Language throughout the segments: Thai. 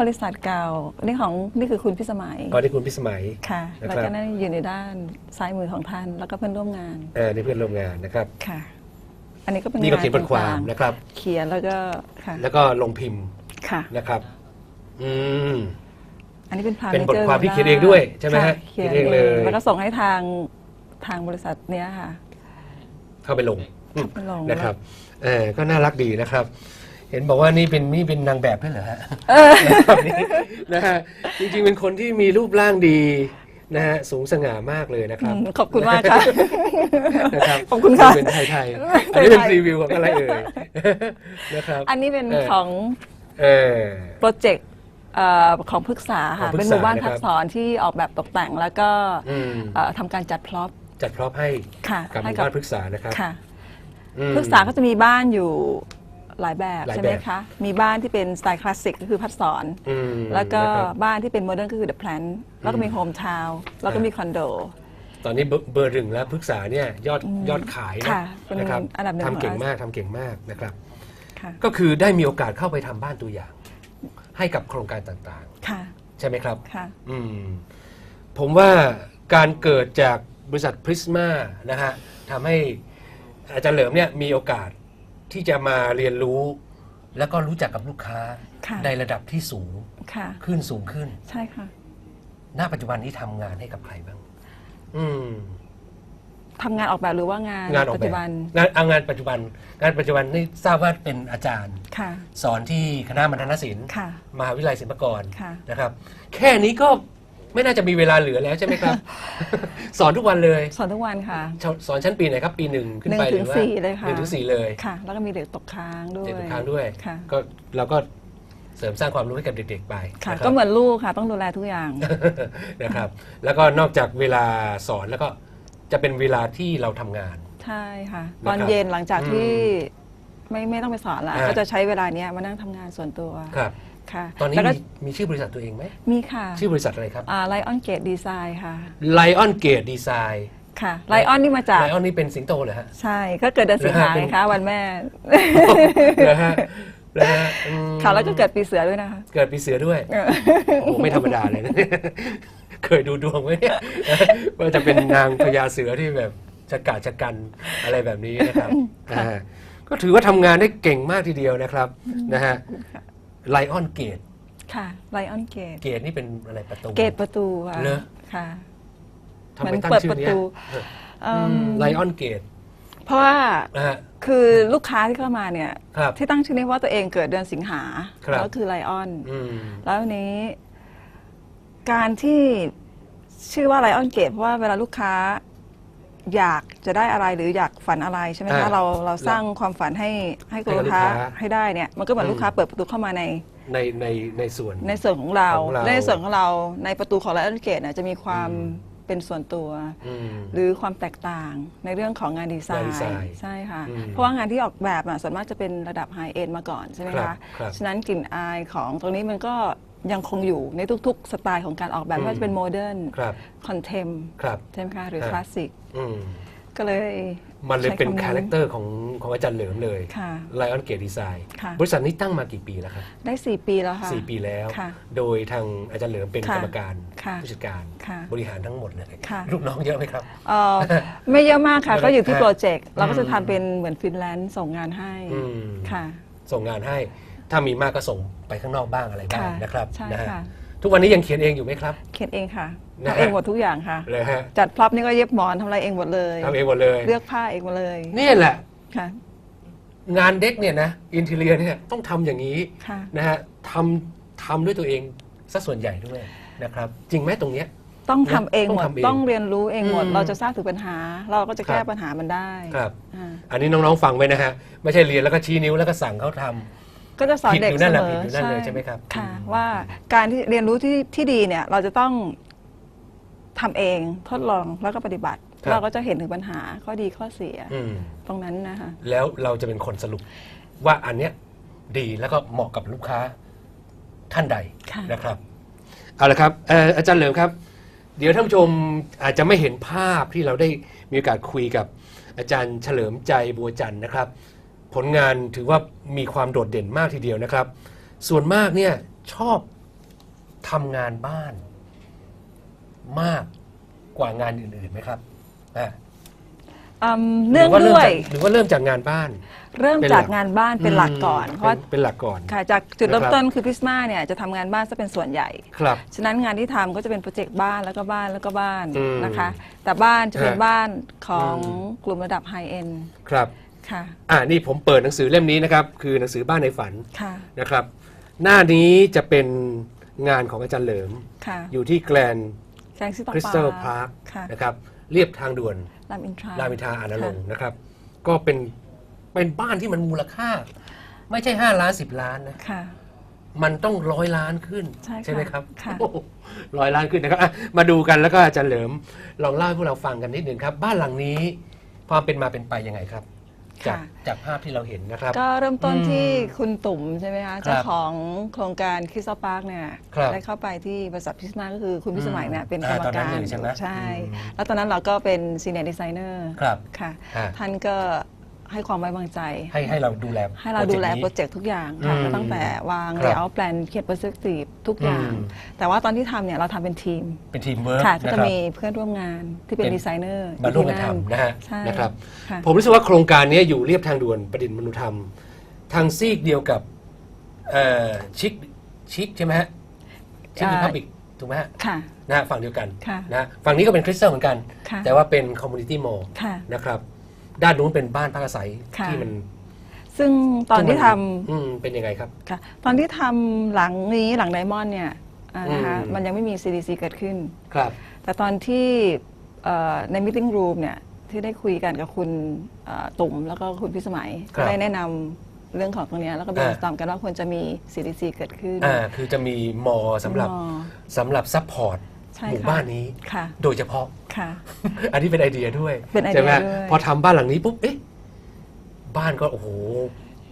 บริษัทเก่านี่ของนี่คือคุณพิสมัยก่อนที่คุณพิสมัยค่ะนะครับแล้วก็นั่นอยู่ในด้านซ้ายมือของท่าน แล้วก็เพื่อนร่วมงานเออในเพื่อนร่วมงานนะครับค่ะ อันนี้ก็เป็นนี่ก็งเขียนบทความต่งๆนะครับ เขียนแล้วก็ค่ะ แล้วก็ลงพิมพ์ค่ะนะครับ อืมอันนี้เป็นพาเป็นบทความที่เขียนเองด้วยใช่ไหมฮะเขียนเขียนเองเลย แล้วก็ส่งให้ทางทางบริษัทเนี้ยค่ะ เข้าไปลงเข้าไปลงนะครับเออก็น่ารักดีนะครับ เห็นบอกว่านี่เป็นนี่เป็นนางแบบด้วยเหรอฮะแบบนี้นะฮะจริงๆเป็นคนที่มีรูปร่างดีนะฮะสูงสง่ามากเลยนะครับอืมขอบคุณมากค่ะนะครับขอบคุณค่ะเป็นไทยๆอันนี้เป็นรีวิวของอะไรเอ่ยนะครับอันนี้เป็นเออของเออโปรเจกต์เอ่อของพฤกษาค่ะของพฤเป็นกษาหมู่บ้านนะครับพักสอนที่ออกแบบตกแต่งแล้วก็อืมเอ่อทำการจัดพร็อพจัดพร็อพให้ค่ะกับหให้มู่กับบ้านพฤกษานะครับค่ะอืมพฤกษาก็จะมีบ้านอยู่ หลายแบบหลายใช่ไหมแบบคะ มีบ้านที่เป็นสไตล์คลาสสิกก็คือพัดสอน อืมแล้วก็นะครับ บ้านที่เป็นโมเดิร์นก็คือเดอะแพลนแล้วก็มีโฮมทาวน์แล้วก็มีคอนโด ตอนนี้เบอร์เบอร์หนึ่งแล้วพฤกษาเนี่ยยอดยอดขายนะค่ะเป็นนะครับอันดับหนึ่งของทำเก่งอาเซียน มากทำเก่งมากนะครับ ค่ะก็คือได้มีโอกาสเข้าไปทำบ้านตัวอย่าง ให้กับโครงการต่างค่ะๆ ใช่ไหมครับ ค่ะ อืมผมว่าการเกิดจากบริษัทพริสมานะฮะทำให้อาจารย์เหลิมเนี่ยมีโอกาส ที่จะมาเรียนรู้ แล้วก็รู้จักกับลูกค้าค่ะ ในระดับที่สูงค่ะ ขึ้นสูงขึ้น ใช่ค่ะณ ปัจจุบันนี้ทำงานให้กับใครบ้าง อืม ทำงานออกแบบหรือว่างานงานออกปัจแบจุบบันงานเอางานปัจจุบัน งานปัจจุบันนี่ทราบว่าเป็นอาจารย์ ค่ะสอนที่คณะมัณฑนศิลป์ค่ะ มหาวิทยาลัยศิลปากรค่ะ นะครับ แค่นี้ก็ ไม่น่าจะมีเวลาเหลือแล้วใช่ไหมครับ สอนทุกวันเลย สอนทุกวันค่ะ สอนสอนชั้นปีไหนครับ ปีหนึ่งขึ้นหนึ่งไปถึงหรือว่าสี่เลยค่ะหนึ่งถึงสี่เลยค่ะ แล้วก็มีเด็กตกค้างด้วยเด็กทุกครั้งด้วยค่ะก็เราก็เสริมสร้างความรู้ให้กับเด็กๆไปค่ะนะครับก็เหมือนลูกค่ะ ต้องดูแลทุกอย่างนะครับ แล้วก็นอกจากเวลาสอนแล้วก็จะเป็นเวลาที่เราทำงาน ใช่ค่ะนะครับตอนเย็นหลังจากที่อืไม่ไม่ต้องไปสอนละอ่าก็จะใช้เวลาเนี้ยมานั่งทำงานส่วนตัวครับ ค่ะตอนนี้แล้วก็มีมีชื่อบริษัทตัวเองไหม มีค่ะชื่อบริษัทอะไรครับไลออนเกตดีไซน์ค่ะ Lion Gate Design ค่ะไลออนนี่มาจาก Lion นี่เป็นสิงโตเหรอฮะ ใช่ก็เกิดเดือนสิงหาเหรอฮะเป็นไงคะวันแม่ เหรอฮะเหรอฮะอืมค่ะแล้วก็เกิดปีเสือด้วยนะคะ เกิดปีเสือด้วยเออโอ้โหไม่ธรรมดาเลยนะ เคยดูดวงไหมเนี่ยว่าจะเป็นนางพญาเสือที่แบบชะกาจชะกันอะไรแบบนี้นะครับอ่าก็ถือว่าทำงานได้เก่งมากทีเดียวนะครับนะฮะ ไลออนเกตค่ะไลออนเกตเกตนี่เป็นอะไรประตู เกตประตูค่ะเหรอค่ะทำไมเหมือนตั้งเปิดชื่อประเนี้ยตูเอิ่มไลออนเกตเพราะว่านะฮะ คือลูกค้าที่เข้ามาเนี่ยครับที่ตั้งชื่อนี้ว่าตัวเองเกิดเดือนสิงหาครับ แล้วคือไลออน อืม แล้วทีนี้ การที่ชื่อว่าไลออนเกตเพราะว่าเวลาลูกค้า อยากจะได้อะไรหรืออยากฝันอะไรใช่ไหมอ่าคะเราเราสร้างความฝันให้ให้กับให้กับลูกค้าลูกค้าให้ได้เนี่ยมันก็เหมือนอืม ลูกค้าเปิดประตูเข้ามาใน ในในในส่วน ในส่วนของเราของเรา ในส่วนของเราในประตูของไลออนเกตเนี่ยจะมีความอืมเป็นส่วนตัว อืม หรือความแตกต่างในเรื่องของงานดีไซงานดีน์ไซน์ใช่ค่ะ อืมเพราะว่างานที่ออกแบบอะส่วนมากจะเป็นระดับไฮเอ็นมาก่อนใช่ไหมครัคะบครับ ฉะนั้นกลิ่นอายของตรงนี้มันก็ ยังคงอยู่ในทุกๆ สไตล์ของการออกแบบอืมไม่ว่าจะเป็นโมเดิร์นครับ คอนเทมครับ ใช่ไหมคะหรือฮะ คลาสสิกอืมก็เลย มันเลยเป็นใช้ำคาแรคเตอร์ของของอาจารย์เหลิมเลยค่ะ ไลออนเกตดีไซน์ค่ะ บริษัทนี้ตั้งมากี่ปีแล้วครับได้ 4 ปีแล้วค่ะ สี่ปีแล้ว ค่ะโดยทางอาจารย์เหลิมเป็นค่ะกรรมการค่ะผู้จัดการค่ะบริหารทั้งหมดเลยค่ะ ลูกน้องเยอะไหมครับ เอ่อไม่เยอะมากค่ะ ก็อยู่ที่ฮะโปรเจกต์เราก็จะอืมทำเป็นเหมือนฟรีแลนซ์ส่งงานให้อืม ค่ะ ส่งงานให้ ถ้ามีมากก็ส่งไปข้างนอกบ้างอะไรบ้างค่ะนะครับใช่นะฮะค่ะ ทุกวันนี้ยังเขียนเองอยู่ไหมครับ เขียนเองค่ะนะฮะ ทำเองหมดทุกอย่างค่ะ เลยฮะจัดพร็อพนี่ก็เย็บหมอนทำอะไรเองหมดเลย ทำเองหมดเลยเลือกผ้าเองหมดเลยนี่แหละ ค่ะ งานเด็กเนี่ยนะอินเทเลียเนี่ยต้องทำอย่างนี้ค่ะ นะฮะทำทำด้วยตัวเองซะส่วนใหญ่ด้วยนะครับ จริงไหมตรงเนี้ย ต้องทำเองหมด ต้องทำเองต้องเรียนรู้เองหมด อืมเราจะทราบถึงปัญหา เราก็จะแก้ครับ ปัญหามันได้ครับ อ่าอันนี้น้องๆฟังไว้นะฮะ ไม่ใช่เรียนแล้วก็ชี้นิ้วแล้วก็สั่งเขาทำ ก็จะสอนผิดเด็กอยู่เสนั่นแหละมผิดออยู่นั่นเลยใช่ไหมครับค่ะอืมว่าการที่เรียนรู้ที่ที่ดีเนี่ย เราจะต้องทำเองทดลองแล้วก็ปฏิบัติเราก็จะเห็นถึงปัญหาข้อดีข้อเสียอืมตรงนั้นนะคะ แล้วเราจะเป็นคนสรุปว่าอันเนี้ยดีแล้วก็เหมาะกับลูกค้าท่านใดค่ะ นะครับเอาละครับเอ่ออาจารย์เหลิมครับ เดี๋ยวท่านผู้ชมอาจจะไม่เห็นภาพที่เราได้มีโอกาสคุยกับอาจารย์เฉลิมใจบัวจันทร์นะครับ ผลงานถือว่ามีความโดดเด่นมากทีเดียวนะครับ ส่วนมากเนี่ยชอบทำงานบ้านมากกว่างานอื่นๆไหมครับอะอืมเนื่องหรืว่าด้วยจากหรือว่าเริ่มจากงานบ้าน เริ่มเป็นหลัจากกงานบ้านเป็นหลักก่อนมเพราะว่าเป็นเป็นหลักก่อน ค่ะจากจุดเริ่มนะครับ ต้นคือพิสมาเนี่ยจะทำงานบ้านซะเป็นส่วนใหญ่ ครับ ฉะนั้นงานที่ทำก็จะเป็นโปรเจกต์บ้านแล้วก็บ้านแล้วก็บ้านอืมนะคะ แต่บ้านจะเป็นฮะบ้านของอืมกลุ่มระดับไฮเอ็น ครับ ค่ะ อ่านี่ผมเปิดหนังสือเล่มนี้นะครับ คือหนังสือบ้านในฝันค่ะ นะครับ หน้านี้จะเป็นงานของอาจารย์เหลิม ค่ะอยู่ที่แกลนแกงซิตคริสตัลพาร์คค่ะนะครับเรียบทางด่วนรามอินทรารามอินทราอานรงค์นะครับ ก็เป็นเป็นบ้านที่มันมูลค่า ไม่ใช่ 5 ล้าน 10 ล้านนะค่ะ มันต้องร้อยล้านขึ้นใช่ค่ะไหมครับค่ะ โอ้โหร้อยล้านขึ้นนะครับอะมาดูกันแล้วก็อาจารย์เหลิมลองเล่าให้พวกเราฟังกันนิดหนึ่งครับ บ้านหลังนี้ความเป็นมาเป็นไปยังไงครับ จากค่ะ จากภาพที่เราเห็นนะครับ ก็เริ่มต้นอืมที่คุณตุ่มใช่ไหมคะครับเจ้าของโครงการคริสตัลพาร์คเนี่ยครับได้เข้าไปที่บริษัทพิสมาก็คือคุณพิสมัยเนี่ยเป็นกรอ่ารมตอนนั้กานรเลยใช่ไหมใช่อืมแล้วตอนนั้นเราก็เป็นซีเนียร์ดีไซเนอร์ครับค่ะอ่าท่านก็ ให้ความไว้วางใจ ให้ให้เราดูแลให้เราดูแลโปรเจกต์เจกต์ทุกอย่างค่ะอืมก็ตั้งแต่วางครับ เลเยอร์แปลนเขียน perspective ทุกอย่างอืมแต่ว่าตอนที่ทำเนี่ยเราทำเป็นทีมนี้เป็นทีมเวิร์กค่ะก็นะจะครับ มีเพื่อนร่วมงานที่เป็นเป็น ดีไซเนอร์มาร่วมกันอยู่ที่ทำนะฮะใช่นะครับ ค่ะผมรู้สึกว่าโครงการนี้อยู่เรียบทางด่วนประดิษฐ์มนุธรรม ทางซีกเดียวกับเอ่อชิคชิคใช่ไหมฮะชิคอ่ารีพับบิกถูกไหมฮะค่ะ นะฮะฝั่งเดียวกันค่ะนะฝั่งนี้ก็เป็นคริสตัลเหมือนกัน ค่ะ แต่ว่าเป็นคอมมูนิตี้มอลค่ะ นะครับ ด้านนู้นเป็นบ้านพักอาศัยค่ะ ที่มันซึ่งตอนที่ทอืมเป็นยังไงครับำค่ะตอนที่ทำหลังนี้หลังไดมอนด์เนี่ยอ่านะคะอืม มันยังไม่มี CDC เกิดขึ้น ครับ แต่ตอนที่เอ่อในมิ팅รูมเนี่ยที่ได้คุยกันกับคุณเอ่อตุ่มแล้วก็คุณพิสมัยครัก็บได้แนะนำเรื่องของตรงเนี้ยแล้วก็อ่าตามกันว่าควรจะมี CDC เกิดขึ้นอ่าคือจะมีมอสำหรับมอสำหรับซัพพอร์ต ใช่หมู่ค่ะบ้านนี้ ค่ะ โดยเฉพาะ ค่ะ อันนี้เป็นไอเดียด้วยเป็นไอเดียใช่ไหมด้วย พอทำบ้านหลังนี้ปุ๊บเอ๊ะบ้านก็โอ้โห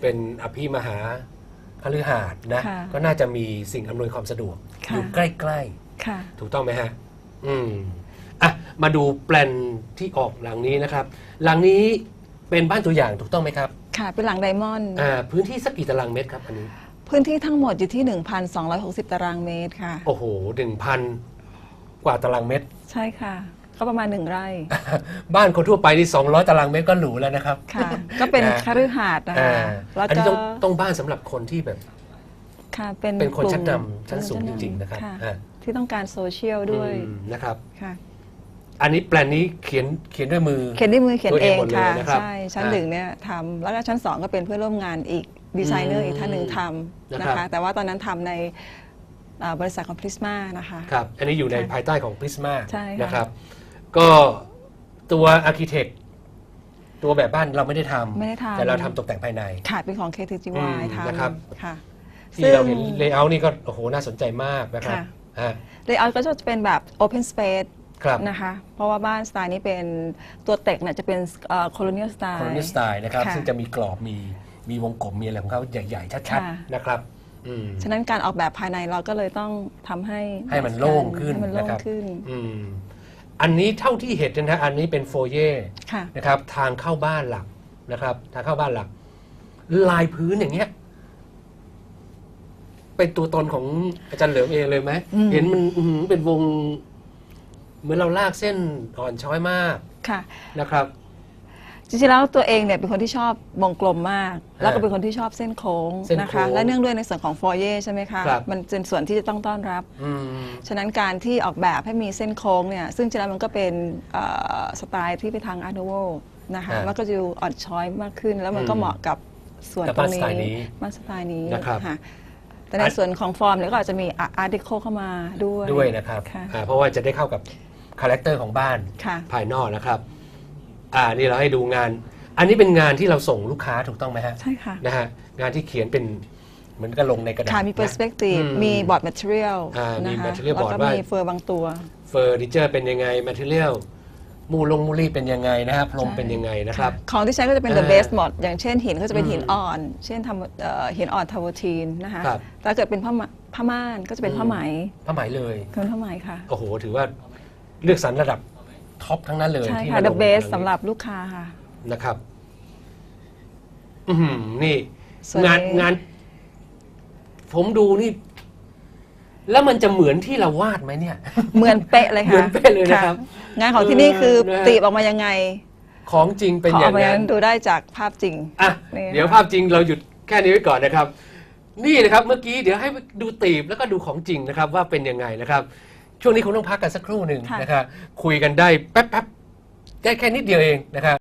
เป็นอภิมหาคฤหาสน์นะ ค่ะก็น่าจะมีสิ่งอำนวยความสะดวก ค่ะ อยู่ใกล้ ค่ะ ๆ ถูกต้องไหมฮะ อืมอะมาดูแปลนที่ออกหลังนี้นะครับ หลังนี้เป็นบ้านตัวอย่างถูกต้องไหมครับค่ะ เป็นหลังไดมอนด์ อ่าพื้นที่สักกี่ตารางเมตรครับอันนี้ พื้นที่ทั้งหมดอยู่ที่ 1,260 ตารางเมตรค่ะ โอ้โหหนึ่งพัน กว่าตารางเมตร ใช่ค่ะ ก็ประมาณหนึ่งไร่ บ้านคนทั่วไปนี่200 ตารางเมตรก็หรูแล้วนะครับ ค่ะ ก็เป็นนะคฤหาสน์นะอ่าคะแล้วอันนี้ก็ต้องต้องบ้านสำหรับคนที่แบบ ค่ะเป็นเป็นคนกลุ่มชั้นนำชั้นสูงจริง ๆ นะครับค่ะอ่าที่ต้องการโซเชียลด้วยอืมนะครับ ค่ะ อันนี้แปลนนี้เขียนเขียนด้วยมือ เขียนด้วยมือเขียนตัวเอเองงหมดเลยค่ะ นะครับใช่ ชั้นอ่าหนึ่งเนี่ยทำแล้วก็ชั้นสองก็เป็นเพื่อนร่วมงานอีกดีไซเนอร์อืมอีกท่านหนึ่งทนะำครับนะคะแต่ว่าตอนนั้นทำในอ่า บริษัทของพริสมานะคะ ครับ อันนี้อยู่ในค่ะภายใต้ของ Prisma ใช่ค่ะ นะครับ ก็ตัวอาร์เคเต็กตัวแบบบ้านเราไม่ได้ทำไม่ได้ทำแต่เราทำตกแต่งภายใน ค่ะเป็นของอื KTGY มทำนะครับ ค่ะ ที่เราเห็นเลเยอร์นี่ก็โอ้โหน่าสนใจมากนะครับค่ะอ่าเลเยอร์ก็จะเป็นแบบ Open Space ครับนะคะ เพราะว่าบ้านสไตล์นี้เป็นตัวเต็กเนี่ยจะเป็นโคโลเนียลสไตคอล์ลนิสไตล์นะครับ ค่ะซึ่งจะมีกรอบมีมีวงกลมมีอะไรของเขาใหญ่ ๆ ชัดค่ะ ๆนะครับอืม ฉะนั้นการออกแบบภายในเราก็เลยต้องทำให้ให้มันโล่งขึ้นให้มันโล่นะงครับขึ้นอืมอันนี้เท่าที่เห็นนะฮะอันนี้เป็นโฟเย่ค่ะนะครับ ทางเข้าบ้านหลักนะครับ ทางเข้าบ้านหลัก ลายพื้นอย่างเงี้ยเป็นตัวตนของอาจารย์เหลิมเองเลยไหมอืมเห็นมันอื้อหือเป็นวง เหมือนเราลากเส้นอ่อนช้อยมากค่ะนะครับ จริงๆแล้วตัวเองเนี่ยเป็นคนที่ชอบวงกลมมาก แล้วก็อ่าเป็นคนที่ชอบเส้นโค้งเส้นนะโค้คะงและเนื่องด้วยในส่วนของฟอเย่ใช่ไหมคะครับมันเป็นส่วนที่จะต้องต้อนรับอืมฉะนั้นการที่ออกแบบให้มีเส้นโค้งเนี่ยซึ่งจริงๆแล้วมันก็เป็นเอ่อสไตล์ที่ไปทางอาร์ o โวนะคะอ่ามันก็จะดูอ่อนช้อยมากขึ้น แล้วมันก็อืมเหมาะกับส่วนกับตรบ้านงสไตล์นี้นี้บ้านสไตล์นี้นะครับค่ะแต่ในส่วนของฟอร์มเนี่ยก็อาจจะมีอาร์ติโคเข้ามาด้วยด้วยนะครับค่ะ อ่าเพราะว่าจะได้เข้ากับคาแรคเตอร์ของบ้านค่ะ ภายนอกนะครับ อ่านี่เราให้ดูงาน อันนี้เป็นงานที่เราส่งลูกค้าถูกต้องไหมฮะใช่ค่ะนะฮะงานที่เขียนเป็นเหมือนกับลงในกระดาษค่ะมีนะ perspective อืมมีบอร์ด material อ่ามี นะคะ material แล้ว board ก็ว่ามีเฟอร์บางตัว เฟอร์นิเจอร์เป็นยังไงแมทเทียลมูลงมูลี่เป็นยังไงนะครับพรมใช่เป็นยังไงนะครับ ของที่ใช้ก็จะเป็น the อ่า best หมดอย่างเช่นหินก็จะเป็นหินอืมอ่อน เช่นทำเอ่อหินอ่อนทาวทีนนะคะครับแต่ถ้าเกิดเป็นผ้าไหมผ้าม่านก็จะเป็นผ้าไหมผ้าไหมเลยเป็นผ้าไหมค่ะ โอ้โห ถือว่าเลือกสรรระดับ ท็อปทั้งนั้นเลยใช่ที่ค่ะ มาล the ง best ในสำหรับลูกค้าค่ะ นะครับอือหือนี่ส่วนงานนี้งาน ผมดูนี่ แล้วมันจะเหมือนที่เราวาดไหมเนี่ย เหมือนเป๊ะเลยค่ะเหมือนเป๊ะเลยนะครับงานของที่นี่คือเออนะตีบออกมายังไงของจริงเป็นขอออย่างอกมาอย่างนั้นั้นน ดูได้จากภาพจริง อะนี่เดี๋ยวภาพจริงเราหยุดแค่นี้ไว้ก่อนนะครับ นี่นะครับเมื่อกี้เดี๋ยวให้ดูตีบแล้วก็ดูของจริงนะครับ ว่าเป็นยังไงนะครับ ช่วงนี้คงต้องพักกันสักครู่หนึ่งค่ะ นะครับคุยกันได้แป๊บๆได้แค่นิดเดียวเองนะครับ